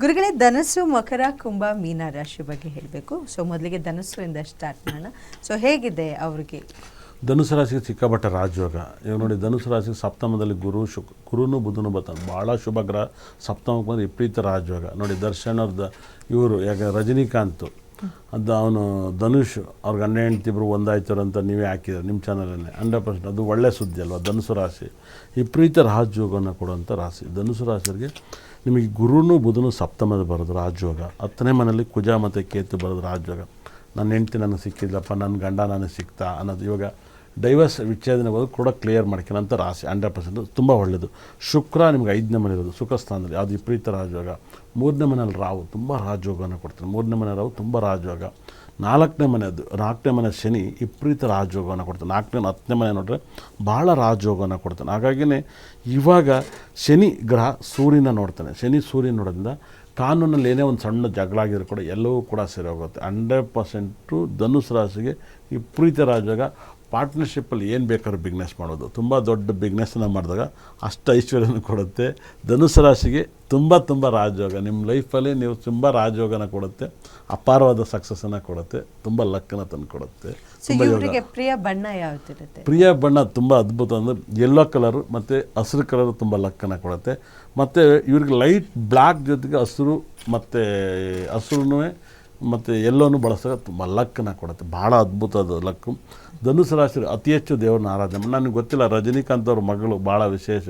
ಗುರುಗಳೇ, ಧನಸ್ಸು, ಮಕರ, ಕುಂಭ, ಮೀನ ರಾಶಿ ಬಗ್ಗೆ ಹೇಳಬೇಕು. ಸೊ ಮೊದಲಿಗೆ ಧನಸ್ಸು ಇಂದ ಸ್ಟಾರ್ಟ್ ಮಾಡೋಣ. ಸೊ ಹೇಗಿದೆ ಅವ್ರಿಗೆ? ಧನುಸು ರಾಶಿಗೆ ಸಿಕ್ಕಾಪಟ್ಟೆ ರಾಜಯೋಗ. ಇವಾಗ ನೋಡಿ, ಧನುಸು ರಾಶಿಗೆ ಸಪ್ತಮದಲ್ಲಿ ಗುರು, ಶುಕ್, ಗುರುನು ಬುಧನು ಬರ್ತಾನೆ ಭಾಳ ಶುಭ ಗ್ರಹ, ಸಪ್ತಮಕ್ಕೆ ಬಂದರೆ ವಿಪರೀತ ರಾಜಯೋಗ. ನೋಡಿ ದರ್ಶನದ ಇವರು ಯಾಕೆ ರಜನಿಕಾಂತ್. ಅದು ಅವನು ಧನುಷ್ ಅವ್ರ ಗಂಡ ಹೆಂಡತಿ ಇಬ್ಬರು ಒಂದಾಯ್ತಾರೆ ಅಂತ ನೀವೇ ಹಾಕಿದ್ರೆ ನಿಮ್ಮ ಚಾನಲಲ್ಲಿ. Hundred percent. ಅದು ಒಳ್ಳೆ ಸುದ್ದಿ ಅಲ್ವಾ? ಧನುಸು ರಾಶಿ. ವಿಪರೀತ ರಾಜಯೋಗವನ್ನು ಕೊಡುವಂಥ ರಾಶಿ. ಧನುಸು ರಾಶಿಯವರಿಗೆ ನಿಮಗೆ ಗುರುನೂ ಬುಧನು ಸಪ್ತಮದ ಬರೋದು ರಾಜಯೋಗ. ಹತ್ತನೇ ಮನೆಯಲ್ಲಿ ಕುಜ ಮತ್ತು ಕೇತು ಬರೋದು ರಾಜಯೋಗ. ನನ್ನ ಹೆಂಡ್ತಿ ನನಗೆ ಸಿಕ್ಕಿಲ್ಲಪ್ಪ ನನ್ನ ಗಂಡ ನನಗೆ ಸಿಕ್ತಾ ಅನ್ನೋದು ಇವಾಗ ಡೈವರ್ಸ್ ವಿಚ್ಛೇದನ ಬರೋದು ಕೂಡ ಕ್ಲಿಯರ್ ಮಾಡ್ಕೊಂಡಂಥ ರಾಶಿ ಹಂಡ್ರೆಡ್ ಪರ್ಸೆಂಟ್ ತುಂಬ ಒಳ್ಳೆಯದು ಶುಕ್ರ ನಿಮ್ಗೆ ಐದನೇ ಮನೆ ಇರೋದು ಸುಖ ಸ್ಥಾನದಲ್ಲಿ ಅದು ವಿಪರೀತ ರಾಜಯೋಗ. ಮೂರನೇ ಮನೇಲಿ ರಾವು ತುಂಬ ರಾಜಯೋಗನ ಕೊಡ್ತಾರೆ ಮೂರನೇ ಮನೆ ರಾವು ತುಂಬ ರಾಜಯೋಗ. ನಾಲ್ಕನೇ ಮನೆಯದು ನಾಲ್ಕನೇ ಮನೆ ಶನಿ ವಿಪರೀತ ರಾಜಯೋಗವನ್ನು ಕೊಡ್ತಾನೆ. ನಾಲ್ಕನೇ ಹತ್ತನೇ ಮನೆ ನೋಡಿದ್ರೆ ಭಾಳ ರಾಜಯೋಗವನ್ನು ಕೊಡ್ತಾನೆ. ಹಾಗಾಗಿನೇ ಇವಾಗ ಶನಿ ಗ್ರಹ ಸೂರ್ಯನ ನೋಡ್ತಾನೆ. ಶನಿ ಸೂರ್ಯನ ನೋಡೋದ್ರಿಂದ ಕಾನೂನಲ್ಲಿ ಏನೇ ಒಂದು ಸಣ್ಣ ಜಗಳ ಆಗಿದ್ರು ಕೂಡ ಎಲ್ಲವೂ ಕೂಡ ಸರಿ ಹೋಗುತ್ತೆ. ಹಂಡ್ರೆಡ್ ಪರ್ಸೆಂಟು ಧನುಸು ರಾಶಿಗೆ ವಿಪರೀತ ರಾಜಯೋಗ. ಪಾರ್ಟ್ನರ್ಶಿಪ್ಪಲ್ಲಿ ಏನು ಬೇಕಾದ್ರೂ ಬಿಗ್ನೆಸ್ ಮಾಡೋದು. ತುಂಬ ದೊಡ್ಡ ಬಿಗ್ನೆಸ್ಸನ್ನು ಮಾಡಿದಾಗ ಅಷ್ಟು ಐಶ್ವರ್ಯನ ಕೊಡುತ್ತೆ. ಧನುಸು ರಾಶಿಗೆ ತುಂಬ ತುಂಬ ರಾಜಯೋಗ. ನಿಮ್ಮ ಲೈಫಲ್ಲಿ ನೀವು ತುಂಬ ರಾಜಯೋಗನ ಕೊಡುತ್ತೆ. ಅಪಾರವಾದ ಸಕ್ಸಸ್ಸನ್ನು ಕೊಡುತ್ತೆ. ತುಂಬ ಲಕ್ಕನ ತಂದು ಕೊಡುತ್ತೆ. ಪ್ರಿಯ ಬಣ್ಣ ಯಾವ್ದಿರುತ್ತೆ? ಪ್ರಿಯ ಬಣ್ಣ ತುಂಬ ಅದ್ಭುತ ಅಂದರೆ ಯೆಲ್ಲೋ ಕಲರು ಮತ್ತು ಹಸಿರು ಕಲರು ತುಂಬ ಲಕ್ಕನ ಕೊಡುತ್ತೆ. ಮತ್ತು ಇವ್ರಿಗೆ ಲೈಟ್ ಬ್ಲ್ಯಾಕ್ ಜೊತೆಗೆ ಹಸಿರು ಮತ್ತು ಹಸಿರು ಮತ್ತು ಎಲ್ಲೋನು ಬಳಸಿದಾಗ ತುಂಬ ಲಕ್ಕನ್ನು ಕೊಡುತ್ತೆ. ಭಾಳ ಅದ್ಭುತದ ಲಕ್ಕು. ಧನುಸು ರಾಶಿ ಅತಿ ಹೆಚ್ಚು ದೇವ್ರನ್ನ ಆರಾಧನೆ ಮಾಡಿ. ನನಗೆ ಗೊತ್ತಿಲ್ಲ, ರಜನಿಕಾಂತ್ ಅವ್ರ ಮಗಳು ಭಾಳ ವಿಶೇಷ.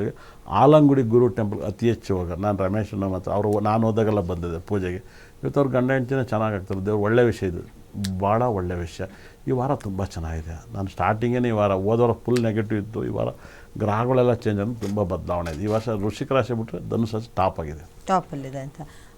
ಆಲಂಗುಡಿ ಗುರು ಟೆಂಪಲ್ ಅತಿ ಹೆಚ್ಚು ಹೋಗ. ನಾನು ರಮೇಶನ ಮತ್ತು ಅವರು ನಾನು ಹೋದಾಗೆಲ್ಲ ಬಂದಿದೆ ಪೂಜೆಗೆ. ಇವತ್ತು ಅವ್ರ ಗಂಡ ಹೆಂಡ್ತಿನ ಚೆನ್ನಾಗಾಗ್ತಾರೆ. ದೇವ್ರು ಒಳ್ಳೆ ವಿಷಯ ಇದು. ಭಾಳ ಒಳ್ಳೆ ವಿಷಯ. ಈ ವಾರ ತುಂಬ ಚೆನ್ನಾಗಿದೆ. ನಾನು ಸ್ಟಾರ್ಟಿಂಗೇ ಈ ವಾರ ಹೋದವಾರ ಫುಲ್ ನೆಗೆಟಿವ್ ಇತ್ತು. ಈ ವಾರ ಗ್ರಹಗಳೆಲ್ಲ ಚೇಂಜ್ ಆಗಿ ತುಂಬ ಬದಲಾವಣೆ ಇದೆ. ಈ ವರ್ಷ ಋಷಿಕ ರಾಶಿ ಬಿಟ್ಟರೆ ಧನುಸು ಟಾಪ್ ಆಗಿದೆ. ಟಾಪಲ್ಲಿದೆ ಅಂತ.